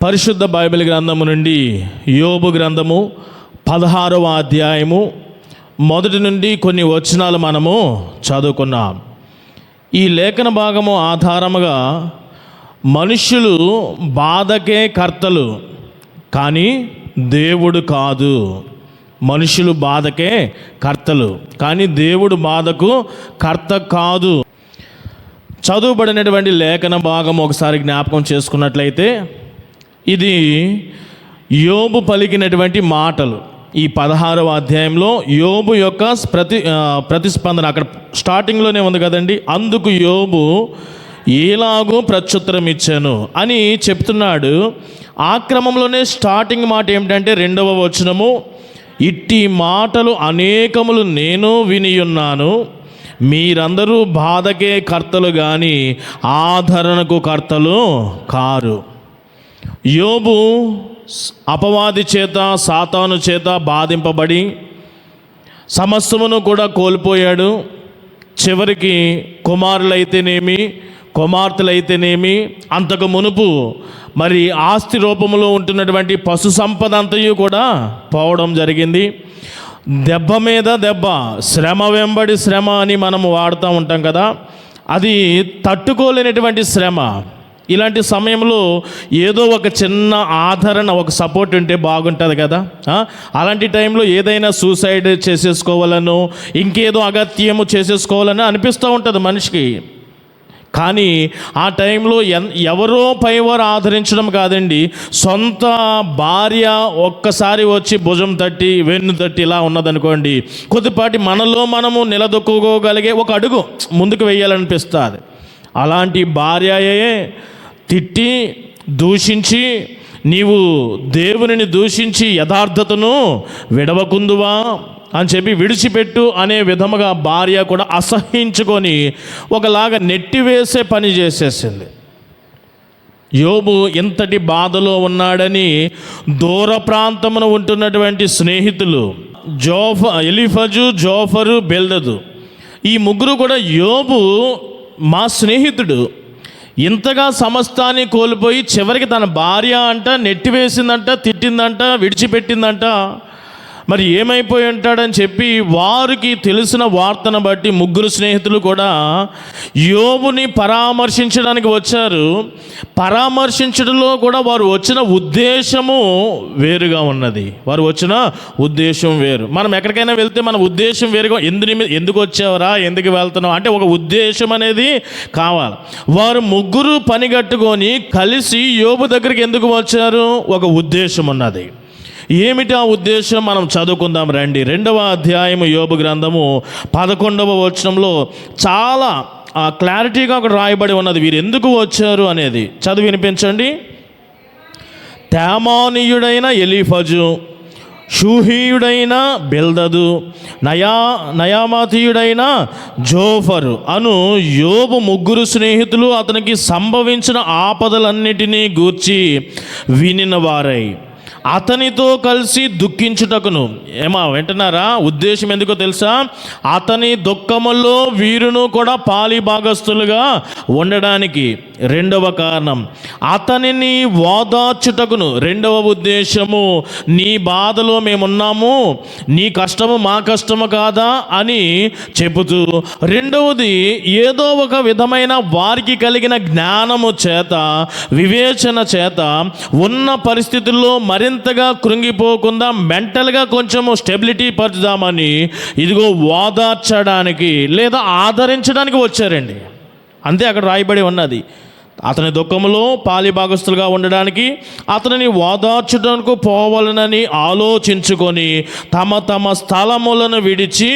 పరిశుద్ధ బైబిల్ గ్రంథము నుండి యోబు గ్రంథము పదహారవ అధ్యాయము మొదటి నుండి కొన్ని వచనాలు మనము చదువుకున్నాం. ఈ లేఖన భాగము ఆధారముగా మనుషులు బాధకే కర్తలు కానీ దేవుడు కాదు. మనుషులు బాధకే కర్తలు కానీ దేవుడు బాధకు కర్త కాదు. చదువుబడినటువంటి లేఖన భాగం ఒకసారి జ్ఞాపకం చేసుకున్నట్లయితే ఇది యోబు పలికినటువంటి మాటలు. ఈ పదహారవ అధ్యాయంలో యోబు యొక్క ప్రతి ప్రతిస్పందన అక్కడ స్టార్టింగ్లోనే ఉంది కదండి. అందుకు యోబు ఎలాగో ప్రత్యుత్తరం ఇచ్చాను అని చెప్తున్నాడు. ఆ క్రమంలోనే స్టార్టింగ్ మాట ఏమిటంటే రెండవ వచనము ఇట్టి మాటలు అనేకములు నేను వినియున్నాను. మీరందరూ బాధకే కర్తలు కానీ ఆదరణకు కర్తలు కారు. యోబు అపవాది చేత సాతాను చేత బాధింపబడి సమస్తమును కూడా కోల్పోయాడు. చివరికి కుమారులైతేనేమి కుమార్తెలైతేనేమి అంతకు మునుపు మరి ఆస్తి రూపంలో ఉంటున్నటువంటి పశు సంపద అంతయు కూడా పోవడం జరిగింది. దెబ్బ మీద దెబ్బ శ్రమ వెంబడి శ్రమ అని మనం వాడుతూ ఉంటాం కదా. అది తట్టుకోలేనటువంటి శ్రమ. ఇలాంటి సమయంలో ఏదో ఒక చిన్న ఆదరణ ఒక సపోర్ట్ ఉంటే బాగుంటుంది కదా? అలాంటి టైంలో ఏదైనా సూసైడ్ చేసేసుకోవాలను ఇంకేదో అగత్యము చేసేసుకోవాలని అనిపిస్తూ ఉంటుంది మనిషికి. కానీ ఆ టైంలో ఎన్ ఎవరో పైవారు ఆదరించడం కాదండి సొంత భార్య ఒక్కసారి వచ్చి భుజం తట్టి వెన్ను తట్టి ఇలా ఉన్నదనుకోండి కొద్దిపాటి మనలో మనము నిలదొక్కుకోగలిగే ఒక అడుగు ముందుకు వెయ్యాలనిపిస్తుంది అలాంటి భార్యయే తిట్టి దూషించి నీవు దేవునిని దూషించి యథార్థతను విడవకుందువా అని చెప్పి విడిచిపెట్టు అనే విధముగా భార్య కూడా అసహించుకొని ఒకలాగా నెట్టివేసే పని చేసేసింది. యోబు ఎంతటి బాధలో ఉన్నాడని దూర ప్రాంతమున ఉంటున్నటువంటి స్నేహితులు జోఫ ఎలిఫజు జోఫరు బెల్దదు. ఈ ముగ్గురు కూడా యోబు మా స్నేహితుడు. ఇంతగా సమస్తాన్ని కోల్పోయి చివరికి తన భార్య అంట నెట్టివేసిందంట తిట్టిందంట విడిచిపెట్టిందంట. మరి ఏమైపోయి ఉంటాడని చెప్పి వారికి తెలిసిన వార్తను బట్టి ముగ్గురు స్నేహితులు కూడా యోబుని పరామర్శించడానికి వచ్చారు. పరామర్శించడంలో కూడా వారు వచ్చిన ఉద్దేశము వేరుగా ఉన్నది. వారు వచ్చిన ఉద్దేశం వేరు. మనం ఎక్కడికైనా వెళ్తే మన ఉద్దేశం వేరుగా ఎందు ఎందుకు వచ్చావరా ఎందుకు వెళ్తున్నావు అంటే ఒక ఉద్దేశం అనేది కావాలి. వారు ముగ్గురు పని కట్టుకొని కలిసి యోబు దగ్గరికి ఎందుకు వచ్చారు? ఒక ఉద్దేశం ఉన్నది. ఏమిటి ఆ ఉద్దేశం? మనం చదువుకుందాం రండి. రెండవ అధ్యాయము యోబు గ్రంథము పదకొండవ వచనంలో చాలా ఆ, క్లారిటీగా అక్కడ రాయబడి ఉన్నది. వీరు ఎందుకు వచ్చారు అనేది చదివి వినిపించండి. తేమానీయుడైన ఎలీఫజు షూహీయుడైన బెల్దదు నయా నయామాతీయుడైన జోఫరు అను యోబు ముగ్గురు స్నేహితులు అతనికి సంభవించిన ఆపదలన్నిటినీ గూర్చి వినిన వారై అతనితో కలిసి దుఃఖించుటకును. ఏమా వింటున్నారా? ఉద్దేశం ఎందుకో తెలుసా? అతని దుఃఖములో వీరును కూడా పాలి భాగస్తులుగా ఉండడానికి రెండవ కారణం అతనిని ఓదార్చుటకును. రెండవ ఉద్దేశము నీ బాధలో మేమున్నాము నీ కష్టము మా కష్టము కాదా అని చెబుతూ. రెండవది ఏదో ఒక విధమైన వారికి కలిగిన జ్ఞానము చేత వివేచన చేత ఉన్న పరిస్థితుల్లో మరింత మరింతగా కృంగిపోకుండా మెంటల్గా కొంచెము స్టెబిలిటీ పరచుదామని ఇదిగో ఓదార్చడానికి లేదా ఆదరించడానికి వచ్చారండి. అంతే అక్కడ రాయబడి ఉన్నది. అతని దుఃఖములో పాలిభాగస్తులుగా ఉండడానికి అతనిని ఓదార్చడానికి పోవాలనని ఆలోచించుకొని తమ తమ స్థలములను విడిచి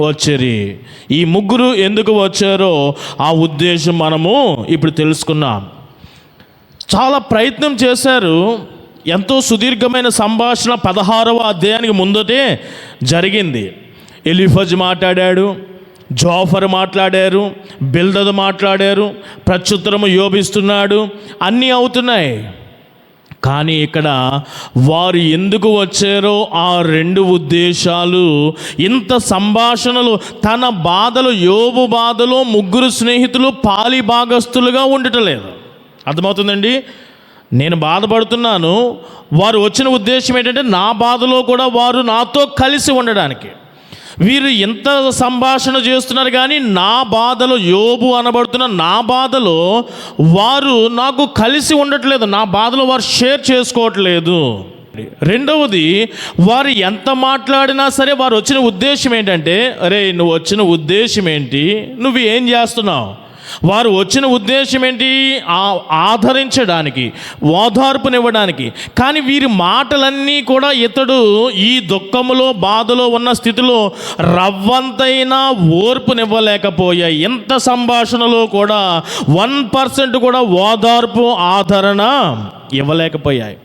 వచ్చిరి. ఈ ముగ్గురు ఎందుకు వచ్చారో ఆ ఉద్దేశం మనము ఇప్పుడు తెలుసుకున్నాం. చాలా ప్రయత్నం చేశారు. ఎంతో సుదీర్ఘమైన సంభాషణ పదహారవ అధ్యాయానికి ముందటే జరిగింది. ఎలిఫజ్ మాట్లాడాడు జోఫర్ మాట్లాడారు బిల్దదు మాట్లాడారు ప్రత్యుత్తరము యోభిస్తున్నాడు అన్నీ అవుతున్నాయి. కానీ ఇక్కడ వారు ఎందుకు వచ్చారో ఆ రెండు ఉద్దేశాలు ఇంత సంభాషణలు తన బాధలు యోబు బాధలో ముగ్గురు స్నేహితులు పాలి భాగస్తులుగా ఉండటం లేదు. అర్థమవుతుందండి? నేను బాధపడుతున్నాను. వారు వచ్చిన ఉద్దేశం ఏంటంటే నా బాధలో కూడా వారు నాతో కలిసి ఉండడానికి. వీరు ఎంత సంభాషణ చేస్తున్నారు కానీ నా బాధలో యోబు అనబడుతున్న నా బాధలో వారు నాకు కలిసి ఉండట్లేదు. నా బాధలో వారు షేర్ చేసుకోవట్లేదు. రెండవది వారు ఎంత మాట్లాడినా సరే వారు వచ్చిన ఉద్దేశం ఏంటంటే అరే నువ్వు వచ్చిన ఉద్దేశం ఏంటి? నువ్వు ఏం చేస్తున్నావు? వారు వచ్చిన ఉద్దేశం ఏంటి? ఆదరించడానికి ఓదార్పునివ్వడానికి. కానీ వీరి మాటలన్నీ కూడా ఇతడు ఈ దుఃఖములో బాధలో ఉన్న స్థితిలో రవ్వంతైనా ఓర్పునివ్వలేకపోయాయి. ఎంత సంభాషణలో కూడా వన్ పర్సెంట్ కూడా ఓదార్పు ఆదరణ ఇవ్వలేకపోయాయి.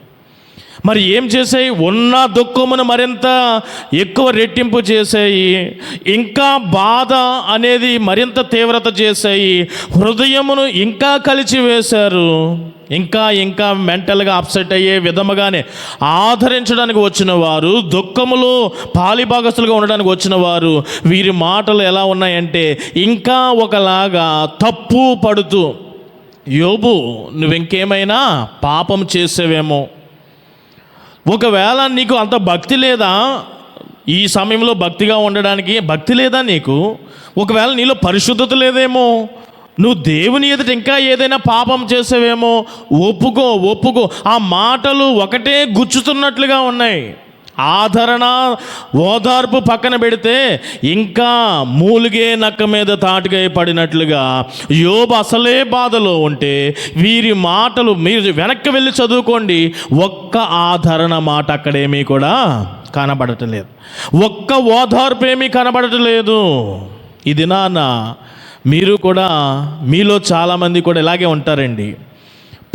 మరి ఏం చేసాయి? ఉన్న దుఃఖమును మరింత ఎక్కువ రెట్టింపు చేసాయి. ఇంకా బాధ అనేది మరింత తీవ్రత చేసాయి. హృదయమును ఇంకా కలిచి వేశారు. ఇంకా ఇంకా మెంటల్గా అప్సెట్ అయ్యే విధముగానే ఆదరించడానికి వచ్చిన వారు దుఃఖములో పాలిభాగస్తులుగా ఉండడానికి వచ్చిన వారు వీరి మాటలు ఎలా ఉన్నాయంటే ఇంకా ఒకలాగా తప్పు పడుతూ యోబు నువ్వింకేమైనా పాపం చేసేవేమో? ఒకవేళ నీకు అంత భక్తి లేదా ఈ సమయంలో భక్తిగా ఉండడానికి భక్తి లేదా నీకు? ఒకవేళ నీలో పరిశుద్ధత లేదేమో నువ్వు దేవుని ఎదుట ఇంకా ఏదైనా పాపం చేసావేమో ఒప్పుకో ఒప్పుకో. ఆ మాటలు ఒకటే గుచ్చుతున్నట్లుగా ఉన్నాయి. ఆదరణ ఓదార్పు పక్కన పెడితే ఇంకా మూలిగే నక్క మీద తాటుగా పడినట్లుగా యోబు అసలే బాధలో ఉంటే వీరి మాటలు మీరు వెనక్కి వెళ్ళి చదువుకోండి. ఒక్క ఆదరణ మాట అక్కడేమీ కూడా కనబడటం లేదు. ఒక్క ఓదార్పు ఏమీ కనబడటం లేదు. ఇది నాన్న మీరు కూడా మీలో చాలామంది కూడా ఇలాగే ఉంటారండి.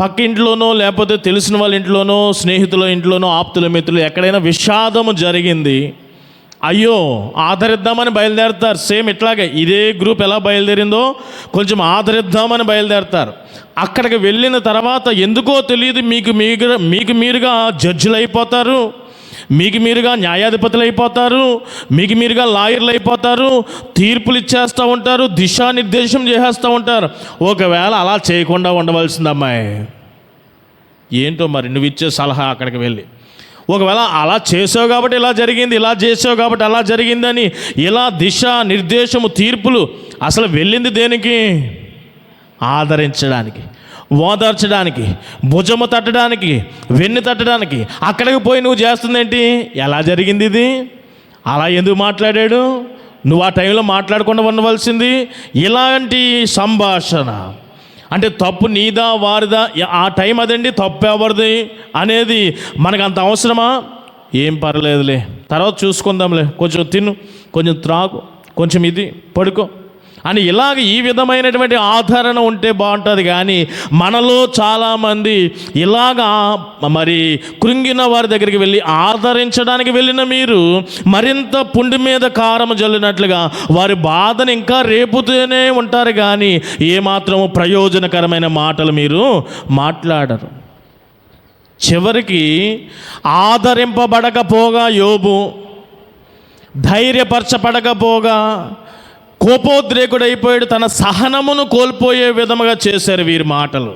పక్క ఇంట్లోనో లేకపోతే తెలిసిన వాళ్ళ ఇంట్లోనో స్నేహితుల ఇంట్లోనో ఆప్తుల మిత్రులు ఎక్కడైనా విషాదము జరిగింది అయ్యో ఆదరిద్దామని బయలుదేరతారు. సేమ్ ఇట్లాగే ఇదే గ్రూప్ ఎలా బయలుదేరిందో కొంచెం ఆదరిద్దామని బయలుదేరతారు. అక్కడికి వెళ్ళిన తర్వాత ఎందుకో తెలియదు మీకు మీకు మీకు మీరుగా జడ్జిలు అయిపోతారు మీకు మీరుగా న్యాయాధిపతులు అయిపోతారు మీకు మీరుగా లాయర్లు అయిపోతారు తీర్పులు ఇచ్చేస్తూ ఉంటారు దిశానిర్దేశం చేసేస్తూ ఉంటారు. ఒకవేళ అలా చేయకుండా ఉండవలసింది అమ్మాయి ఏంటో మరి నువ్వు ఇచ్చే సలహా అక్కడికి వెళ్ళి. ఒకవేళ అలా చేసావు కాబట్టి ఇలా జరిగింది ఇలా చేసావు కాబట్టి అలా జరిగిందని ఇలా దిశ నిర్దేశము తీర్పులు అసలు వెళ్ళింది దేనికి? ఆదరించడానికి. ఓదార్చడానికి భుజము తట్టడానికి వెన్ను తట్టడానికి అక్కడికి పోయి నువ్వు చేస్తుందేంటి? ఎలా జరిగింది ఇది? అలా ఎందుకు మాట్లాడాడు? నువ్వు ఆ టైంలో మాట్లాడకుండా ఉండవలసింది ఇలాంటి సంభాషణ. అంటే తప్పు నీదా వారిదా? ఆ టైం అదండి తప్పు ఎవరిది అనేది మనకు అంత అవసరమా? ఏం పర్లేదులే. తర్వాత చూసుకుందాంలే. కొంచెం తిను కొంచెం త్రాగు కొంచెం ఇది పడుకో. అని ఇలాగ ఈ విధమైనటువంటి ఆదరణ ఉంటే బాగుంటుంది కానీ మనలో చాలామంది ఇలాగా మరి కృంగిన వారి దగ్గరికి వెళ్ళి ఆదరించడానికి వెళ్ళిన మీరు మరింత పుండి మీద కారం జల్లినట్లుగా వారి బాధను ఇంకా రేపుతూనే ఉంటారు కానీ ఏమాత్రము ప్రయోజనకరమైన మాటలు మీరు మాట్లాడరు. చివరికి ఆదరింపబడకపోగా యోబు ధైర్యపరచబడకపోగా కోపోద్రేకుడైపోయాడు. తన సహనమును కోల్పోయే విధముగా చేశారు వీరి మాటలు.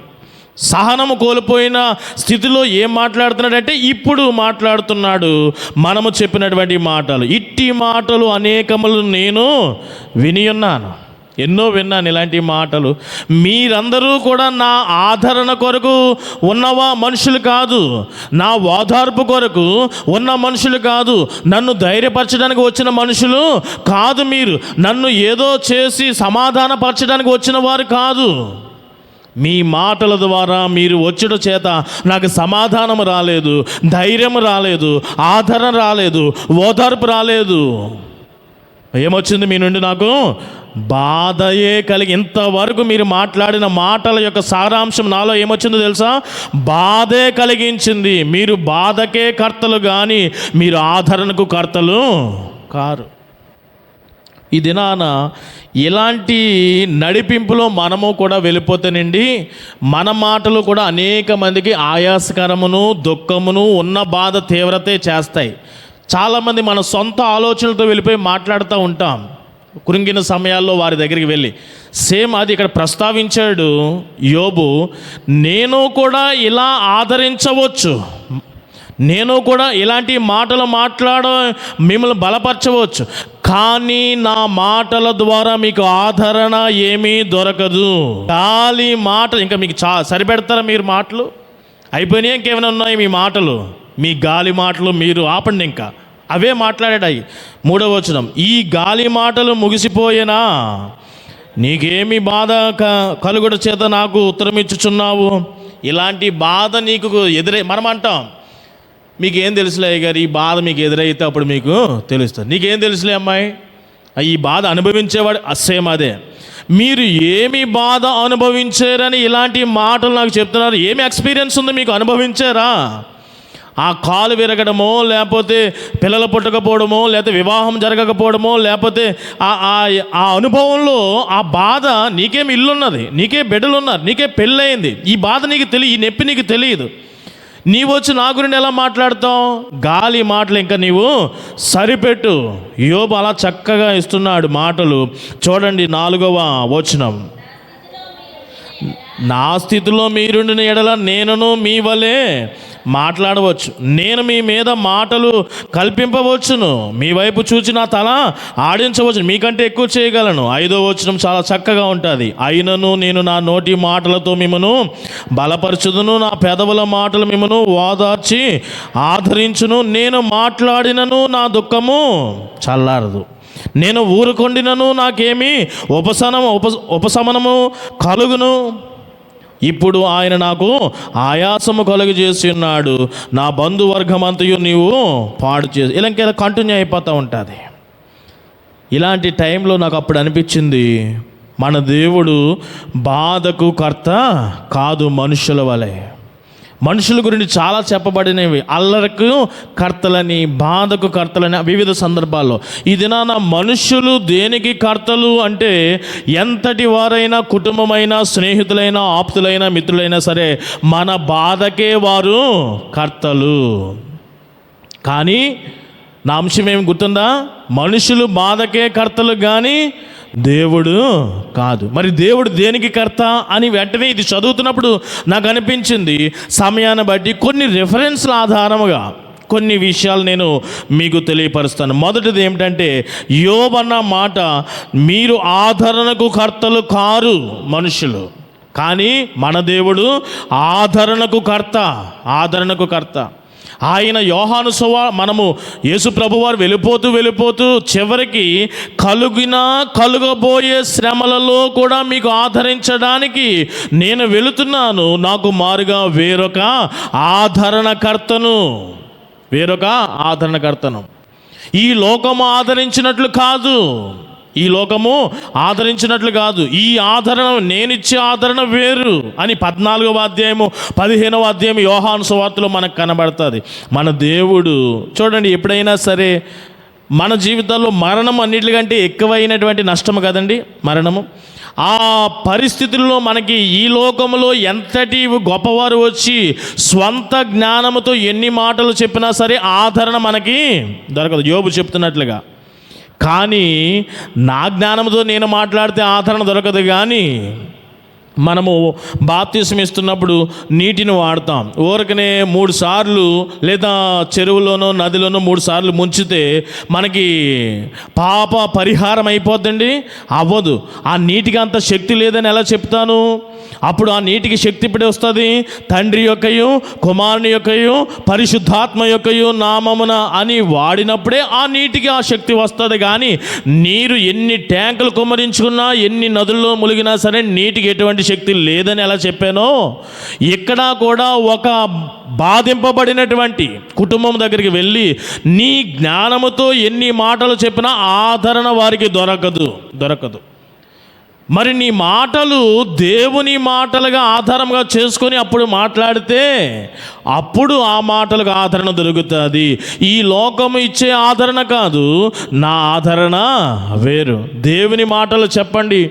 సహనము కోల్పోయిన స్థితిలో ఏం మాట్లాడుతున్నాడంటే ఇప్పుడు మాట్లాడుతున్నాడు మనము చెప్పినటువంటి మాటలు. ఇట్టి మాటలు అనేకములు నేను వినియున్నాను. ఎన్నో విన్నాను ఇలాంటి మాటలు. మీరందరూ కూడా నా ఆదరణ కొరకు ఉన్నవా మనుషులు కాదు. నా ఓదార్పు కొరకు ఉన్న మనుషులు కాదు. నన్ను ధైర్యపరచడానికి వచ్చిన మనుషులు కాదు మీరు. నన్ను ఏదో చేసి సమాధానపరచడానికి వచ్చిన వారు కాదు. మీ మాటల ద్వారా మీరు వచ్చుట చేత నాకు సమాధానం రాలేదు ధైర్యం రాలేదు ఆదరణ రాలేదు ఓదార్పు రాలేదు. ఏమొచ్చింది మీ నుండి నాకు? బాధయే కలిగి ఇంతవరకు మీరు మాట్లాడిన మాటల యొక్క సారాంశం నాలో ఏమొచ్చిందో తెలుసా? బాధే కలిగించింది. మీరు బాధకే కర్తలు కానీ మీరు ఆదరణకు కర్తలు కారు. ఈ దినాన ఇలాంటి నడిపింపులో మనము కూడా వెళ్ళిపోతేనండి మన మాటలు కూడా అనేక మందికి ఆయాసకరమును దుఃఖమును ఉన్న బాధ తీవ్రతే చేస్తాయి. చాలామంది మన సొంత ఆలోచనలతో వెళ్ళిపోయి మాట్లాడుతూ ఉంటాం. కృంగిన సమయాల్లో వారి దగ్గరికి వెళ్ళి సేమ్ అది ఇక్కడ ప్రస్తావించాడు యోబు నేను కూడా ఇలా ఆదరించవచ్చు. నేను కూడా ఇలాంటి మాటలు మాట్లాడ మిమ్మల్ని బలపరచవచ్చు. కానీ నా మాటల ద్వారా మీకు ఆదరణ ఏమీ దొరకదు. గాలి మాట ఇంకా మీకు చా సరిపెడతారా మీరు మాటలు? అయిపోయినాయి ఇంకేమైనా ఉన్నాయి మీ మాటలు? మీ గాలి మాటలు మీరు ఆపండి ఇంకా. అవే మాట్లాడాయి. మూడవ వచనం ఈ గాలి మాటలు ముగిసిపోయేనా? నీకేమి బాధ క కలుగుట చేత నాకు ఉత్తరం ఇచ్చుచున్నావు? ఇలాంటి బాధ నీకు ఎదురై మనం అంటాం. మీకేం తెలుసులే గారు ఈ బాధ మీకు ఎదురైతే అప్పుడు మీకు తెలుస్తుంది. నీకేం తెలుసులే అమ్మాయి? ఈ బాధ అనుభవించేవాడు అస్సేం అదే. మీరు ఏమి బాధ అనుభవించారని ఇలాంటి మాటలు నాకు చెప్తున్నారు. ఏమి ఎక్స్పీరియన్స్ ఉంది మీకు అనుభవించారా? ఆ కాలు విరగడమో లేకపోతే పిల్లలు పుట్టకపోవడమో లేకపోతే వివాహం జరగకపోవడమో లేకపోతే ఆ ఆ- అనుభవంలో ఆ బాధ నీకేం ఇల్లున్నది నీకే బిడ్డలు ఉన్నారు నీకే పెళ్ళయింది. ఈ బాధ నీకు తెలియ ఈ నొప్పి నీకు తెలియదు. నీవు వచ్చి నా గురించి ఎలా మాట్లాడతావు? గాలి మాటలు ఇంకా నీవు సరిపెట్టు. యోబు అలా చక్కగా ఇస్తున్నాడు మాటలు. చూడండి నాలుగవ వచనం. నా స్థితిలో మీరుండిన ఎడల నేనును మీ వలే మాట్లాడవచ్చు. నేను మీ మీద మాటలు కల్పింపవచ్చును. మీ వైపు చూచి నా తల ఆడించవచ్చు మీకంటే ఎక్కువ చేయగలను. ఐదో వచనం చాలా చక్కగా ఉంటుంది. అయినను నేను నా నోటి మాటలతో మిమ్మను బలపరచుదును. నా పెదవుల మాటలు మిమ్మను ఓదార్చి ఆదరించును. నేను మాట్లాడినను నా దుఃఖము చల్లారదు. నేను ఊరుకొండినను నాకేమి ఉపశమనము ఉప ఉపశమనము కలుగును. ఇప్పుడు ఆయన నాకు ఆయాసము కలుగు చేసి ఉన్నాడు. నా బంధువర్గం అంతయు నీవు పాడు చేసి ఇలా కంటిన్యూ అయిపోతూ ఉంటుంది. ఇలాంటి టైంలో నాకు అప్పుడు అనిపించింది మన దేవుడు బాధకు కర్త కాదు మనుషుల వలె. మనుషుల గురించి చాలా చెప్పబడినవి. అల్లరకు కర్తలని బాధకు కర్తలని వివిధ సందర్భాల్లో. ఈ దినాన మనుషులు దేనికి కర్తలు అంటే ఎంతటి వారైనా కుటుంబమైనా స్నేహితులైనా ఆప్తులైనా మిత్రులైనా సరే మన బాధకే వారు కర్తలు. కానీ నా అంశం ఏమి గుర్తుందా? మనుషులు బాధకే కర్తలు కానీ దేవుడు కాదు. మరి దేవుడు దేనికి కర్త అని వెంటనే ఇది చదువుతున్నప్పుడు నాకు అనిపించింది. సమయాన్ని బట్టి కొన్ని రెఫరెన్స్ల ఆధారముగా కొన్ని విషయాలు నేను మీకు తెలియపరుస్తాను. మొదటిది ఏమిటంటే యోబన్న మాట మీరు ఆదరణకు కర్తలు కారు మనుషులు. కానీ మన దేవుడు ఆదరణకు కర్త ఆదరణకు కర్త. ఆయన యోహాను సువా మనము యేసు ప్రభువారు వెళ్ళిపోతూ వెళ్ళిపోతూ చివరికి కలుగిన కలుగబోయే శ్రమలలో కూడా మీకు ఆదరించడానికి నేను వెళుతున్నాను. నాకు మారుగా వేరొక ఆదరణకర్తను వేరొక ఆదరణకర్తను. ఈ లోకము ఆదరించినట్లు కాదు. ఈ లోకము ఆదరించినట్లు కాదు. ఈ ఆదరణ నేనిచ్చే ఆదరణ వేరు అని పద్నాలుగవ అధ్యాయము పదిహేనవ అధ్యాయం యోహాను సువార్తలో మనకు కనబడుతుంది. మన దేవుడు చూడండి ఎప్పుడైనా సరే మన జీవితాల్లో మరణం అన్నిటికంటే ఎక్కువైనటువంటి నష్టము కదండి? మరణము. ఆ పరిస్థితుల్లో మనకి ఈ లోకంలో ఎంతటి గొప్పవారు వచ్చి స్వంత జ్ఞానముతో ఎన్ని మాటలు చెప్పినా సరే ఆదరణ మనకి దొరకదు. యోబు చెప్తున్నట్లుగా. కానీ నా జ్ఞానంతో నేను మాట్లాడితే ఆదరణ దొరకదు కానీ మనము బాప్తిసం ఇస్తున్నప్పుడు నీటిని వాడతాం. ఊరకనే మూడు సార్లు లేదా చెరువులోనో నదిలోనో మూడు సార్లు ముంచితే మనకి పాప పరిహారం అయిపోద్దండి. అవ్వదు. ఆ నీటికి అంత శక్తి లేదని ఎలా చెప్తాను? అప్పుడు ఆ నీటికి శక్తి ఇప్పుడు వస్తుంది? తండ్రి యొక్కయు కుమారుని యొక్కయు పరిశుద్ధాత్మ యొక్కయు నామమున అని వాడినప్పుడే ఆ నీటికి ఆ శక్తి వస్తుంది. కానీ నీరు ఎన్ని ట్యాంకులు కుమ్మరించుకున్నా ఎన్ని నదుల్లో ములిగినా సరే నీటికి ఎటువంటి శక్తి లేదని ఎలా చెప్పానో ఇక్కడ కూడా ఒక బాధింపబడినటువంటి కుటుంబం దగ్గరికి వెళ్ళి నీ జ్ఞానముతో ఎన్ని మాటలు చెప్పినా ఆదరణ వారికి దొరకదు దొరకదు. మరి నీ మాటలు దేవుని మాటలుగా ఆధారంగా చేసుకొని అప్పుడు మాట్లాడితే అప్పుడు ఆ మాటలకు ఆదరణ దొరుకుతుంది. ఈ లోకము ఇచ్చే ఆదరణ కాదు నా ఆదరణ వేరు. దేవుని మాటలు చెప్పండి.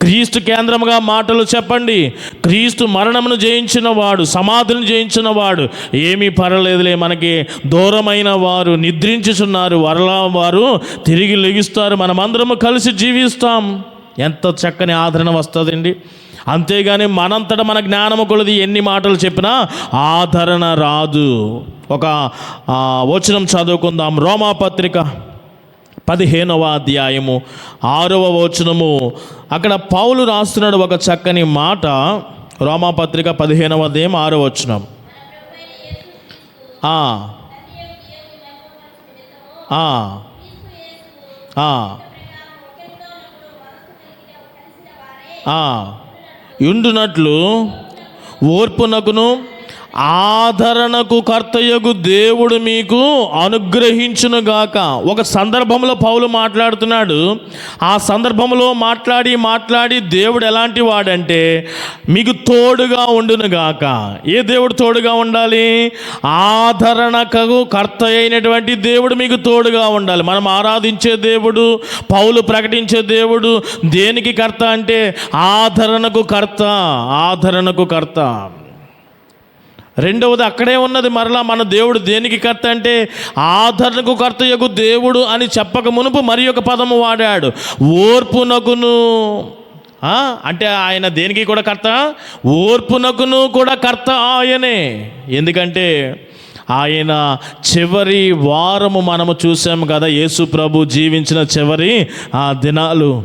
క్రీస్తు కేంద్రముగా మాటలు చెప్పండి. క్రీస్తు మరణమును జయించిన వాడు సమాధిని జయించిన వాడు ఏమీ పర్వాలేదులే. మనకి దూరమైన వారు నిద్రించుచున్నారు. వరలా వారు తిరిగి లెగిస్తారు. మనమందరము కలిసి జీవిస్తాం. ఎంత చక్కని ఆదరణ వస్తుందండి. అంతేగాని మనంతట మన జ్ఞానము కొలది ఎన్ని మాటలు చెప్పినా ఆదరణ రాదు. ఒక వచనం చదువుకుందాం. రోమాపత్రిక పదిహేనవ అధ్యాయము ఆరవ వచనము. అక్కడ పౌలు రాస్తున్నాడు ఒక చక్కని మాట రోమాపత్రిక పదిహేనవ అధ్యాయం ఆరవ వచనం. ఉండునట్లు ఓర్పునకును ఆదరణకు కర్తయ్యకు దేవుడు మీకు అనుగ్రహించునుగాక. ఒక సందర్భంలో పౌలు మాట్లాడుతున్నాడు. ఆ సందర్భంలో మాట్లాడి మాట్లాడి దేవుడు ఎలాంటి వాడంటే మీకు తోడుగా ఉండునుగాక. ఏ దేవుడు తోడుగా ఉండాలి? ఆదరణకు కర్త అయినటువంటి దేవుడు మీకు తోడుగా ఉండాలి. మనం ఆరాధించే దేవుడు పౌలు ప్రకటించే దేవుడు దేనికి కర్త అంటే ఆదరణకు కర్త ఆదరణకు కర్త. రెండవది అక్కడే ఉన్నది మరలా మన దేవుడు దేనికి కర్త అంటే ఆదరణకు కర్తయ్యకు దేవుడు అని చెప్పక మునుపు మరి ఒక పదము వాడాడు. ఓర్పునకును అంటే ఆయన దేనికి కూడా కర్త? ఓర్పునకును కూడా కర్త ఆయనే. ఎందుకంటే ఆయన చివరి వారము మనము చూసాము కదా యేసు ప్రభు జీవించిన చివరి ఆ దినాలు.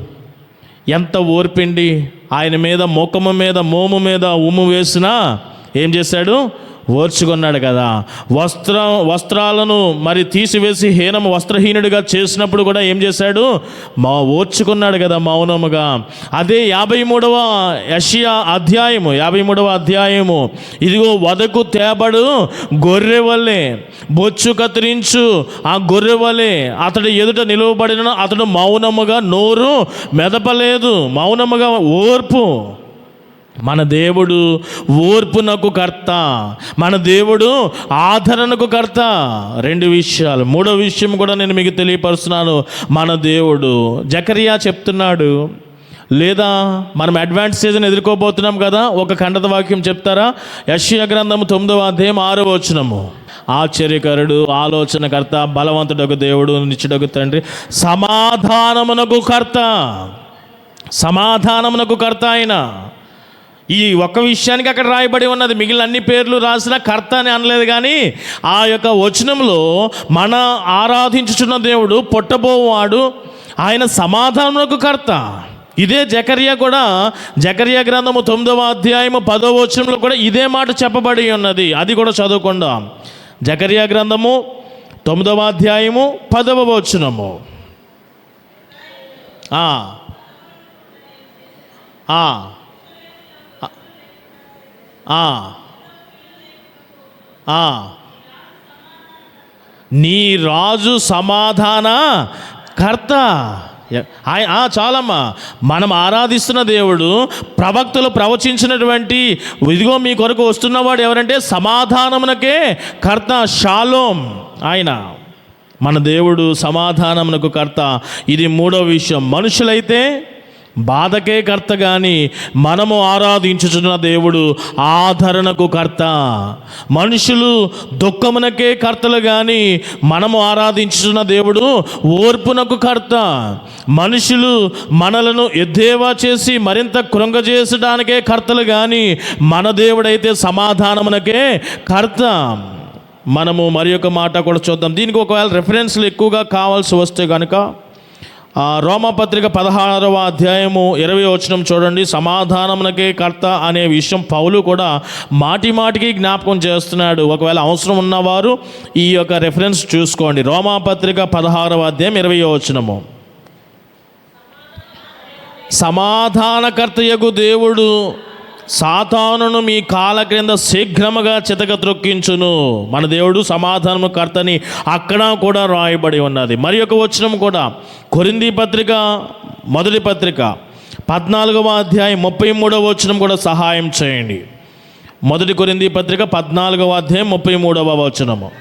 ఎంత ఓర్పిండి. ఆయన మీద ముఖము మీద మోము మీద ఉమ్ము వేసినా ఏం చేశాడు? ఓర్చుకున్నాడు కదా. వస్త్ర వస్త్రాలను మరి తీసివేసి హీనము వస్త్రహీనుడిగా చేసినప్పుడు కూడా ఏం చేశాడు? మా ఓర్చుకున్నాడు కదా మౌనముగా. అదే యాభై మూడవ యషియా అధ్యాయము యాభై మూడవ అధ్యాయము. ఇదిగో వదకు తేబడు గొర్రె వల్లే బొచ్చు కత్తిరించు ఆ గొర్రె వల్లే అతడు ఎదుట నిలువబడిన అతడు మౌనముగా నోరు మెదపలేదు. మౌనముగా ఓర్పు. మన దేవుడు ఓర్పునకు కర్త. మన దేవుడు ఆదరణకు కర్త. రెండు విషయాలు. మూడో విషయం కూడా నేను మీకు తెలియపరుస్తున్నాను. మన దేవుడు. జకరియా చెప్తున్నాడు. లేదా మనం అడ్వాన్స్ సీజన్ ఎదుర్కోబోతున్నాం కదా ఒక ఖండత వాక్యం చెప్తారా? యశ్య గ్రంథము తొమ్మిదవ అధ్యాయం ఆరో వచనము. ఆశ్చర్యకరుడు ఆలోచనకర్త బలవంతుడకు దేవుడు నిచ్చుడకు తండ్రి సమాధానమునకు కర్త. సమాధానమునకు కర్త ఆయన. ఈ ఒక్క విషయానికి అక్కడ రాయబడి ఉన్నది. మిగిలిన అన్ని పేర్లు రాసిన కర్త అని అనలేదు కానీ ఆ యొక్క వచనంలో మన ఆరాధించుచున్న దేవుడు పొట్టబోవాడు. ఆయన సమాధానమునకు కర్త. ఇదే జకర్య కూడా జకర్య గ్రంథము తొమ్మిదవ అధ్యాయము పదవ వచనంలో కూడా ఇదే మాట చెప్పబడి ఉన్నది. అది కూడా చదువుకుందాం. జకర్య గ్రంథము తొమ్మిదవ అధ్యాయము పదవ వచనము. ఆ. నీ రాజు సమాధాన కర్త. ఆయన ఆయ- చాలమ్మా. మనం ఆరాధిస్తున్న దేవుడు ప్రవక్తలు ప్రవచించినటువంటి ఇదిగో మీ కొరకు వస్తున్నవాడు ఎవరంటే సమాధానమునకే కర్త షాలోం ఆయన. మన దేవుడు సమాధానమునకు కర్త. ఇది మూడో విషయం. మనుషులైతే బాధకే కర్త కానీ మనము ఆరాధించుచున్న దేవుడు ఆదరణకు కర్త. మనుషులు దుఃఖమునకే కర్తలు కానీ మనము ఆరాధించుచున్న దేవుడు ఓర్పునకు కర్త. మనుషులు మనలను ఎద్దేవా చేసి మరింత కృంగజేసడానికే కర్తలు కానీ మన దేవుడైతే సమాధానమునకే కర్త. మనము మరి మాట కూడా చూద్దాం. దీనికి ఒకవేళ రెఫరెన్స్లు ఎక్కువగా కావాల్సి వస్తే కనుక రోమాపత్రిక పదహారవ అధ్యాయము ఇరవై వచనం చూడండి. సమాధానమునకే కర్త అనే విషయం పౌలు కూడా మాటి మాటికి జ్ఞాపకం చేస్తున్నాడు. ఒకవేళ అవసరం ఉన్నవారు ఈ యొక్క రెఫరెన్స్ చూసుకోండి. రోమాపత్రిక పదహారవ అధ్యాయం ఇరవై వచనము. సమాధానకర్తయగు దేవుడు సాతానును మీ కాల క్రింద శీఘ్రముగా చితక త్రొక్కించును. మన దేవుడు సమాధానము కర్తని అక్కడ కూడా రాయబడి ఉన్నది. మరి ఒక వచనం కూడా. కొరింది పత్రిక మొదటి పత్రిక పద్నాలుగవ అధ్యాయం ముప్పై మూడవ వచనం కూడా సహాయం చేయండి. మొదటి కొరింది పత్రిక పద్నాలుగవ అధ్యాయం ముప్పై మూడవ వచనము.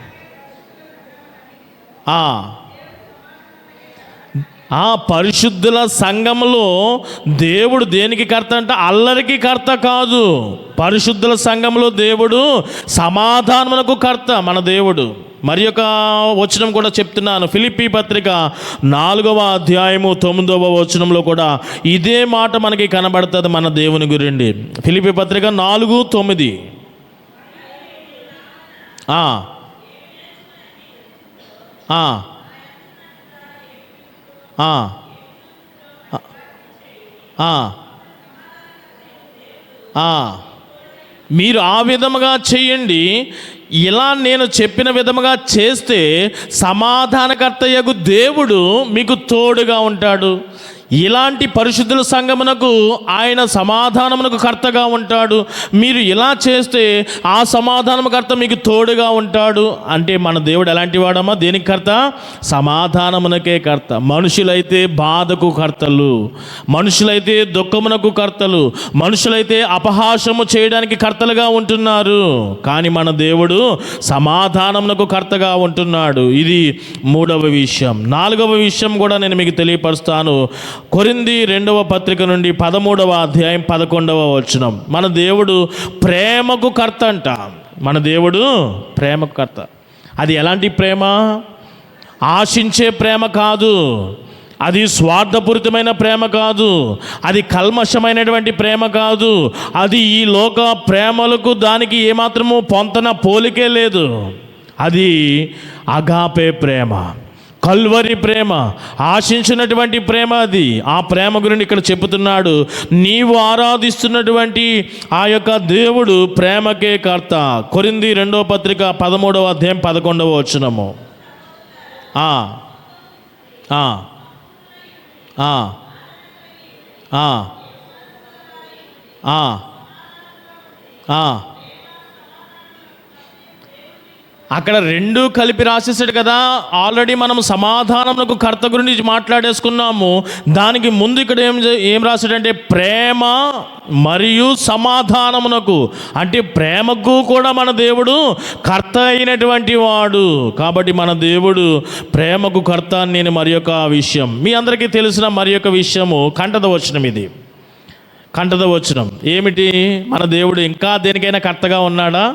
ఆ. పరిశుద్ధుల సంఘములో దేవుడు దేనికి కర్త అంటే అల్లరికి కర్త కాదు. పరిశుద్ధుల సంఘంలో దేవుడు సమాధానమునకు కర్త మన దేవుడు. మరి యొక్క వచనం కూడా చెప్తున్నాను. ఫిలిపి పత్రిక నాలుగవ అధ్యాయము తొమ్మిదవ వచనంలో కూడా ఇదే మాట మనకి కనబడుతుంది మన దేవుని గురించి. ఫిలిపి పత్రిక నాలుగు తొమ్మిది. ఆ. మీరు ఆ విధముగా చేయండి. ఇలా నేను చెప్పిన విధముగా చేస్తే సమాధానకర్తయ్యకు దేవుడు మీకు తోడుగా ఉంటాడు. ఇలాంటి పరిశుద్ధుల సంగమునకు ఆయన సమాధానమునకు కర్తగా ఉంటాడు. మీరు ఇలా చేస్తే ఆ సమాధానము కర్త మీకు తోడుగా ఉంటాడు. అంటే మన దేవుడు ఎలాంటి వాడమ్మా? దేనికి కర్త? సమాధానమునకే కర్త. మనుషులైతే బాధకు కర్తలు. మనుషులైతే దుఃఖమునకు కర్తలు. మనుషులైతే అపహాసము చేయడానికి కర్తలుగా ఉంటున్నారు. కానీ మన దేవుడు సమాధానమునకు కర్తగా ఉంటున్నాడు. ఇది మూడవ విషయం. నాలుగవ విషయం కూడా నేను మీకు తెలియపరుస్తాను. కొరింది రెండవ పత్రిక నుండి పదమూడవ అధ్యాయం పదకొండవ వచనం. మన దేవుడు ప్రేమకు కర్త అంట. మన దేవుడు ప్రేమకు కర్త. అది ఎలాంటి ప్రేమ? ఆశించే ప్రేమ కాదు. అది స్వార్థపూరితమైన ప్రేమ కాదు. అది కల్మషమైనటువంటి ప్రేమ కాదు. అది ఈ లోక ప్రేమలకు దానికి ఏమాత్రము పొంతన పోలికే లేదు. అది అగాపే ప్రేమ. కల్వరి ప్రేమ ఆశించినటువంటి ప్రేమ అది. ఆ ప్రేమ గురించి ఇక్కడ చెబుతున్నాడు. నీవు ఆరాధిస్తున్నటువంటి ఆ యొక్క దేవుడు ప్రేమకే కర్త. కొరింది రెండవ పత్రిక పదమూడవ అధ్యాయం పదకొండవ వచనము. ఆ, అక్కడ రెండు కలిపి రాసేసాడు కదా. ఆల్రెడీ మనం సమాధానమునకు కర్త గురించి మాట్లాడేసుకున్నాము. దానికి ముందు ఇక్కడ ఏం చే- ఏం రాశాడంటే ప్రేమ మరియు సమాధానమునకు. అంటే ప్రేమకు కూడా మన దేవుడు కర్త అయినటువంటి వాడు. కాబట్టి మన దేవుడు ప్రేమకు కర్త అని నేను మరి యొక్క విషయం. మీ అందరికీ తెలిసిన మరి యొక్క విషయము కంటద వచనం ఇది. కంటద వచనం. ఏమిటి? మన దేవుడు ఇంకా దేనికైనా కర్తగా ఉన్నాడా?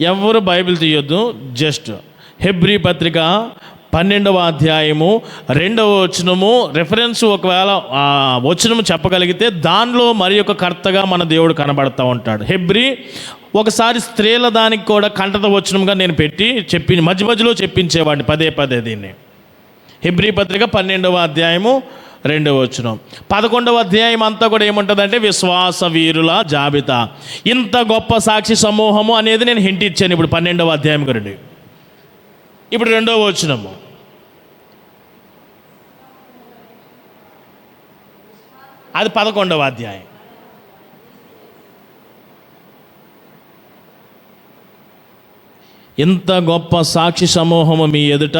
ఎవరు బైబిల్ తీయొద్దు జస్ట్ హెబ్రీ పత్రిక పన్నెండవ అధ్యాయము రెండవ వచనము రెఫరెన్స్ ఒకవేళ వచనము చెప్పగలిగితే దానిలో మరి ఒక కర్తగా మన దేవుడు కనబడతా ఉంటాడు. హెబ్రి ఒకసారి స్త్రీల దానికి కూడా కంటత వచనంగా నేను పెట్టి చెప్పి మధ్య మధ్యలో చెప్పించేవాడిని పదే పదే దీన్ని. హెబ్రీ పత్రిక పన్నెండవ అధ్యాయము రెండవ వచనం. పదకొండవ అధ్యాయం అంతా కూడా ఏముంటుందంటే విశ్వాస వీరుల జాబితా. ఇంత గొప్ప సాక్షి సమూహము అనేది నేను హింట్ ఇచ్చాను ఇప్పుడు పన్నెండవ అధ్యాయం గురండి. ఇప్పుడు రెండవ వచనము. అది పదకొండవ అధ్యాయం. ఇంత గొప్ప సాక్షి సమూహము మీ ఎదుట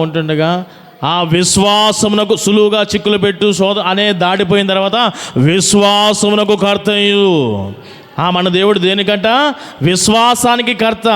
ఉంటుండగా ఆ విశ్వాసమునకు సులువుగా చిక్కులు పెట్టు సోద అనే దాడిపోయిన తర్వాత విశ్వాసమునకు కర్తయ్యు. ఆ మన దేవుడు దేనికంట? విశ్వాసానికి కర్త.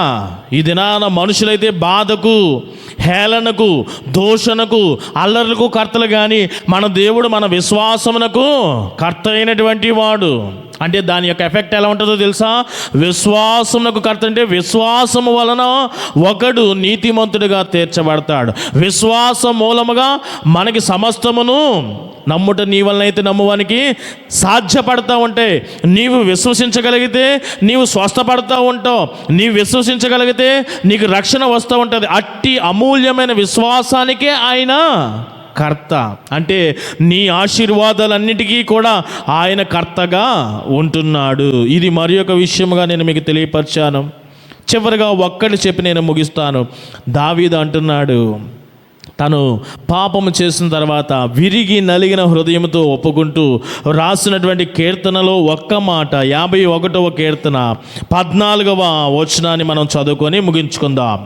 ఈ దినాన మనుషులైతే బాధకు హేళనకు దోషణకు అల్లర్లకు కర్తలు కానీ మన దేవుడు మన విశ్వాసమునకు కర్త అయినటువంటి వాడు. అంటే దాని యొక్క ఎఫెక్ట్ ఎలా ఉంటుందో తెలుసా? విశ్వాసమునకు కర్త అంటే విశ్వాసము వలన ఒకడు నీతిమంతుడిగా తీర్చబడతాడు. విశ్వాసం మూలముగా మనకి సమస్తమును నమ్ముట నీ వలనైతే నమ్మువానికి సాధ్యపడతా ఉంటాయి. నీవు విశ్వసించగలిగితే నీవు స్వస్థపడతా ఉంటావు. నీవు విశ్వసించగలిగితే నీకు రక్షణ వస్తూ ఉంటుంది. అట్టి అమూల్యమైన విశ్వాసానికే ఆయన కర్త. అంటే నీ ఆశీర్వాదాలన్నిటికీ కూడా ఆయన కర్తగా ఉంటున్నాడు. ఇది మరి ఒక విషయముగా నేను మీకు తెలియపరిచాను. చివరిగా ఒక్కటి చెప్పి నేను ముగిస్తాను. దావీదు అంటున్నాడు తను పాపము చేసిన తర్వాత విరిగి నలిగిన హృదయంతో ఒప్పుకుంటూ రాసినటువంటి కీర్తనలో ఒక్క మాట యాభై ఒకటవ కీర్తన పద్నాలుగవ వచనాన్ని మనం చదువుకొని ముగించుకుందాం.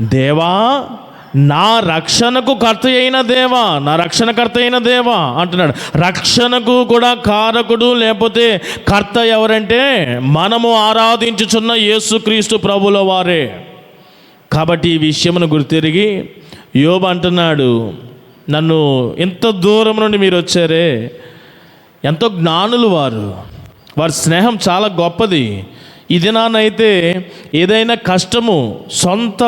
దేవా నా రక్షణకు కర్త అయిన దేవా నా రక్షణకర్త అయిన దేవా అంటున్నాడు. రక్షణకు కూడా కారకుడు లేకపోతే కర్త ఎవరంటే మనము ఆరాధించుచున్న యేసుక్రీస్తు ప్రభుల వారే. కాబట్టి ఈ విషయమును గుర్తిరిగి యోబు అంటున్నాడు నన్ను ఎంత దూరం నుండి మీరు వచ్చారే? ఎంతో జ్ఞానులు వారు. వారి స్నేహం చాలా గొప్పది. ఈ దినానైతే ఏదైనా కష్టము సొంత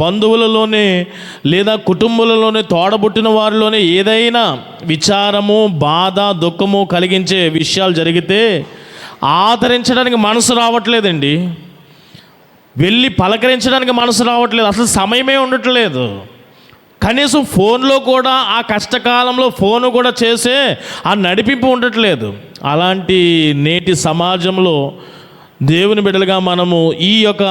బంధువులలోనే లేదా కుటుంబాలలోనే తోడబుట్టిన వారిలోనే ఏదైనా విచారము బాధ దుఃఖము కలిగించే విషయాలు జరిగితే ఆదరించడానికి మనసు రావట్లేదండి. వెళ్ళి పలకరించడానికి మనసు రావట్లేదు. అసలు సమయమే ఉండట్లేదు. కనీసం ఫోన్లో కూడా ఆ కష్టకాలంలో ఫోన్ కూడా చేసే ఆ నడిపింపు ఉండట్లేదు. అలాంటి నేటి సమాజంలో దేవుని బిడ్డలుగా మనము ఈ యొక్క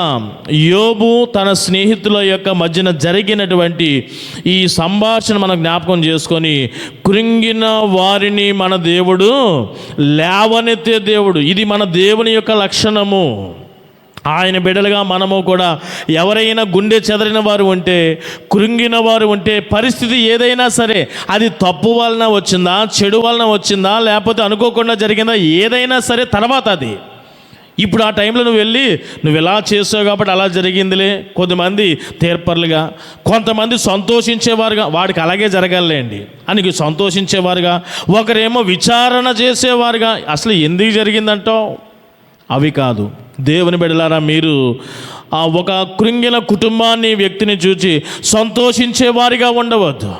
యోబు తన స్నేహితుల యొక్క మధ్యన జరిగినటువంటి ఈ సంభాషణ మనం జ్ఞాపకం చేసుకొని కృంగిన వారిని మన దేవుడు లేవనెత్తే దేవుడు. ఇది మన దేవుని యొక్క లక్షణము. ఆయన బిడ్డలుగా మనము కూడా ఎవరైనా గుండె చెదరిన వారు ఉంటే కృంగిన వారు ఉంటే పరిస్థితి ఏదైనా సరే అది తప్పు వలన వచ్చిందా చెడు వలన వచ్చిందా లేకపోతే అనుకోకుండా జరిగిందా ఏదైనా సరే తర్వాత అది. ఇప్పుడు ఆ టైంలో నువ్వు వెళ్ళి నువ్వు ఇలా చేసావు కాబట్టి అలా జరిగిందిలే? కొద్దిమంది తీర్పర్లుగా కొంతమంది సంతోషించేవారుగా వాడికి అలాగే జరగాలండి అని సంతోషించేవారుగా ఒకరేమో విచారణ చేసేవారుగా అసలు ఎందుకు జరిగిందంటావు? అవి కాదు. దేవుని బిడలారా మీరు ఆ ఒక కృంగిన కుటుంబాన్ని వ్యక్తిని చూచి సంతోషించేవారిగా ఉండవద్దు.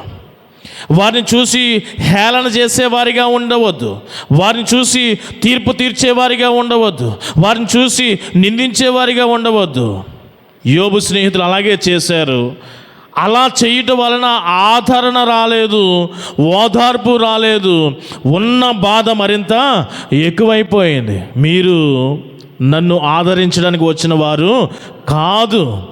వారిని చూసి హేళన చేసేవారిగా ఉండవద్దు. వారిని చూసి తీర్పు తీర్చేవారిగా ఉండవద్దు. వారిని చూసి నిందించేవారిగా ఉండవద్దు. యోబు స్నేహితులు అలాగే చేశారు. అలా చేయటం వలన ఆదరణ రాలేదు ఓదార్పు రాలేదు. ఉన్న బాధ మరింత ఎక్కువైపోయింది. మీరు నన్ను ఆదరించడానికి వచ్చిన వారు కాదు.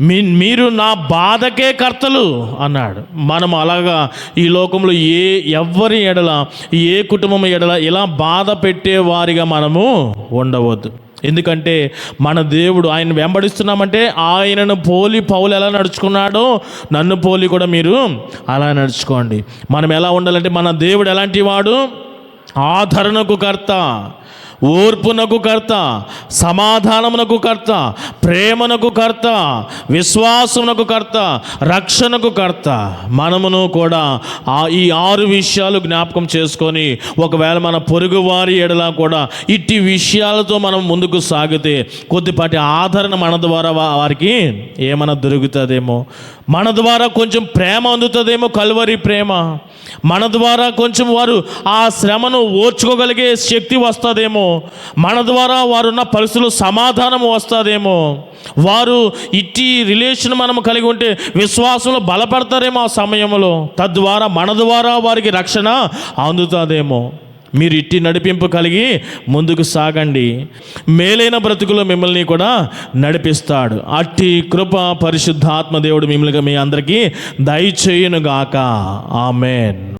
మీ మీరు నా బాధకే కర్తలు అన్నాడు. మనం అలాగా ఈ లోకంలో ఏ ఎవరి ఎడల ఏ కుటుంబం ఎడల ఇలా బాధ పెట్టే వారిగా మనము ఉండవద్దు. ఎందుకంటే మన దేవుడు ఆయన వెంబడిస్తున్నామంటే ఆయనను పోలి పౌలు ఎలా నడుచుకున్నాడో నన్ను పోలి కూడా మీరు అలా నడుచుకోండి. మనం ఎలా ఉండాలంటే మన దేవుడు ఎలాంటి వాడు? ఆదరణకు కర్త. ఓర్పునకు కర్త సమాధానమునకు కర్త ప్రేమనకు కర్త విశ్వాసమునకు కర్త రక్షణకు కర్త. మనమును కూడా ఆ ఈ ఆరు విషయాలు జ్ఞాపకం చేసుకొని ఒకవేళ మన పొరుగు వారి ఎడలా కూడా ఇట్టి విషయాలతో మనం ముందుకు సాగితే కొద్దిపాటి ఆదరణ మన ద్వారా వారికి ఏమైనా దొరుకుతుందేమో? మన ద్వారా కొంచెం ప్రేమ అందుతుందేమో? కలువరి ప్రేమ. మన ద్వారా కొంచెం వారు ఆ శ్రమను ఓర్చుకోగలిగే శక్తి వస్తుందేమో. మన ద్వారా వారున్న పరిస్థితులు సమాధానం వస్తుందేమో. వారు ఇట్టి రిలేషన్ మనం కలిగి ఉంటే విశ్వాసంలో బలపడతారేమో ఆ సమయంలో. తద్వారా మన ద్వారా వారికి రక్షణ అందుతుందేమో. మీరు ఇట్టి నడిపింపు కలిగి ముందుకు సాగండి. మేలైన బ్రతుకులో మిమ్మల్ని కూడా నడిపిస్తాడు. అట్టి కృప పరిశుద్ధాత్మ దేవుడు మిమ్మల్ని మీ అందరికీ దయచేయునుగాక. ఆమెన్.